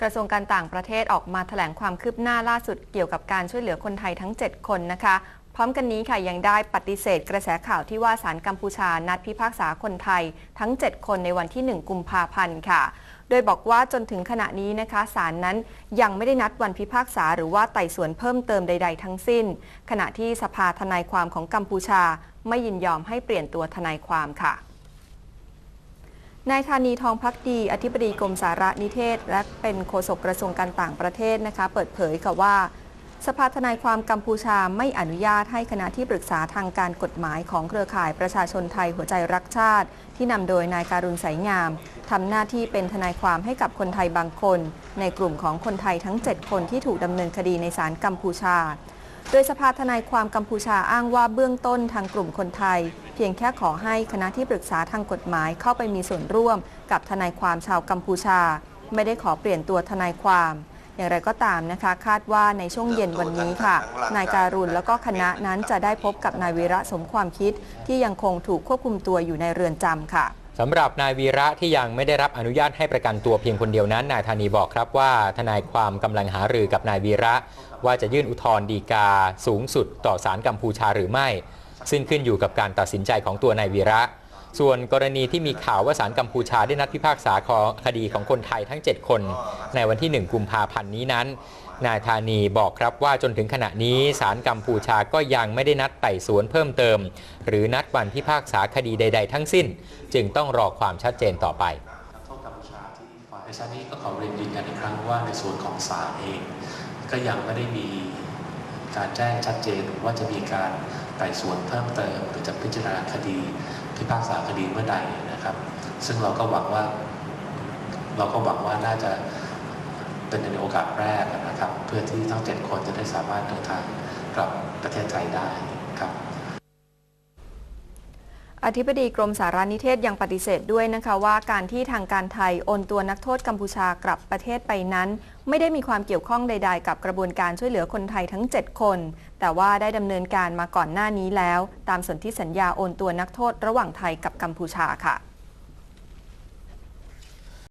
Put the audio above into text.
กระทรวงการต่างประเทศออกมาแถลงความคืบหน้าล่าสุดเกี่ยวกับการช่วยเหลือคนไทยทั้ง 7 คนนะคะ พร้อมกันนี้ค่ะยังได้ปฏิเสธกระแสข่าวที่ว่าศาลกัมพูชานัดพิพากษาคนไทยทั้ง 7 คนในวันที่ 1 กุมภาพันธ์ค่ะ โดยบอกว่าจนถึงขณะนี้นะคะศาลนั้นยังไม่ได้นัดวันพิพากษาหรือว่าไต่สวนเพิ่มเติมใด ๆ ทั้งสิ้น ขณะที่สภาทนายความของกัมพูชา ไม่ยินยอมให้เปลี่ยนตัวทนายความค่ะ นายธานีทองพักดีอธิบดีกรมสารนิเทศ และเป็นโฆษกกระทรวงการต่างประเทศนะคะ เปิดเผยค่ะว่า สภาทนายความกัมพูชาไม่อนุญาตให้คณะที่ปรึกษาทางการกฎหมายของเครือข่ายประชาชนไทยหัวใจรักชาติ ที่นำโดยนายการุณสายงามทำหน้าที่เป็นทนายความให้กับคนไทยบางคน ในกลุ่มของคนไทยทั้ง 7 คนที่ถูกดำเนินคดีในศาลกัมพูชา โดยสภาทนายความกัมพูชาอ้างว่าเบื้องต้นทางกลุ่มคนไทย เพียงแค่ขอให้คณะที่ปรึกษาทางกฎหมายเข้าไปมีส่วนร่วม กับทนายความชาวกัมพูชา ไม่ได้ขอเปลี่ยนตัวทนายความอย่างไรก็ตามนะคะ คาดว่าในช่วงเย็นวันนี้ค่ะ นายการุณแล้วก็คณะนั้นจะได้พบกับนายวีระสมความคิด ที่ยังคงถูกควบคุมตัวอยู่ในเรือนจำค่ะ สำหรับนายวีระที่ยังไม่ได้รับอนุญาตให้ประกันตัวเพียงคนเดียวนั้นนายธานีบอกครับว่าทนายความกำลังหารือกับนายวีระ ว่าจะยื่นอุทธรณ์ดีกาสูงสุดต่อศาลกัมพูชาหรือไม่ ซึ่งขึ้นอยู่กับการตัดสินใจของตัวนายวีระ ส่วนกรณีที่มีข่าวว่าศาลกัมพูชาได้นัดพิพากษาคดีของคนไทยทั้ง 7 คน ในวันที่ 1 กุมภาพันธ์นี้นั้น นายธานีบอกครับว่าจนถึงขณะนี้ศาลกัมพูชาก็ยังไม่ได้นัดไต่สวนเพิ่มเติม หรือนัดวันพิพากษาคดีใด ๆ ทั้งสิ้น จึงต้องรอความชัดเจนต่อไปนักโทษกัมพูชาที่ฝ่ายเอชานี้ก็ขอเรียนยืนยันอีกครั้งว่าในส่วนของศาลเอง ก็ยังไม่ได้มี การแจ้งชัดเจนว่าจะมีการไต่สวนเพิ่มเติม หรือจะพิจารณาคดี พิพากษาคดีเมื่อใดนะครับ ซึ่งเราก็หวังว่า เราก็หวังว่าน่าจะเป็นในโอกาสแรกนะครับ เพื่อที่ทั้งเจ็ดคนจะได้สามารถเดินทางกลับประเทศไทยได้ครับ อธิบดีกรมสารนิเทศยังปฏิเสธด้วยนะคะว่าการที่ทางการไทยโอนตัวนักโทษกัมพูชากลับประเทศไปนั้น ไม่ได้มีความเกี่ยวข้องใด ๆ กับกระบวนการช่วยเหลือคนไทยทั้ง 7 คน แต่ว่าได้ดำเนินการมาก่อนหน้านี้แล้ว ตามสนธิสัญญาโอนตัวนักโทษระหว่างไทยกับกัมพูชาค่ะ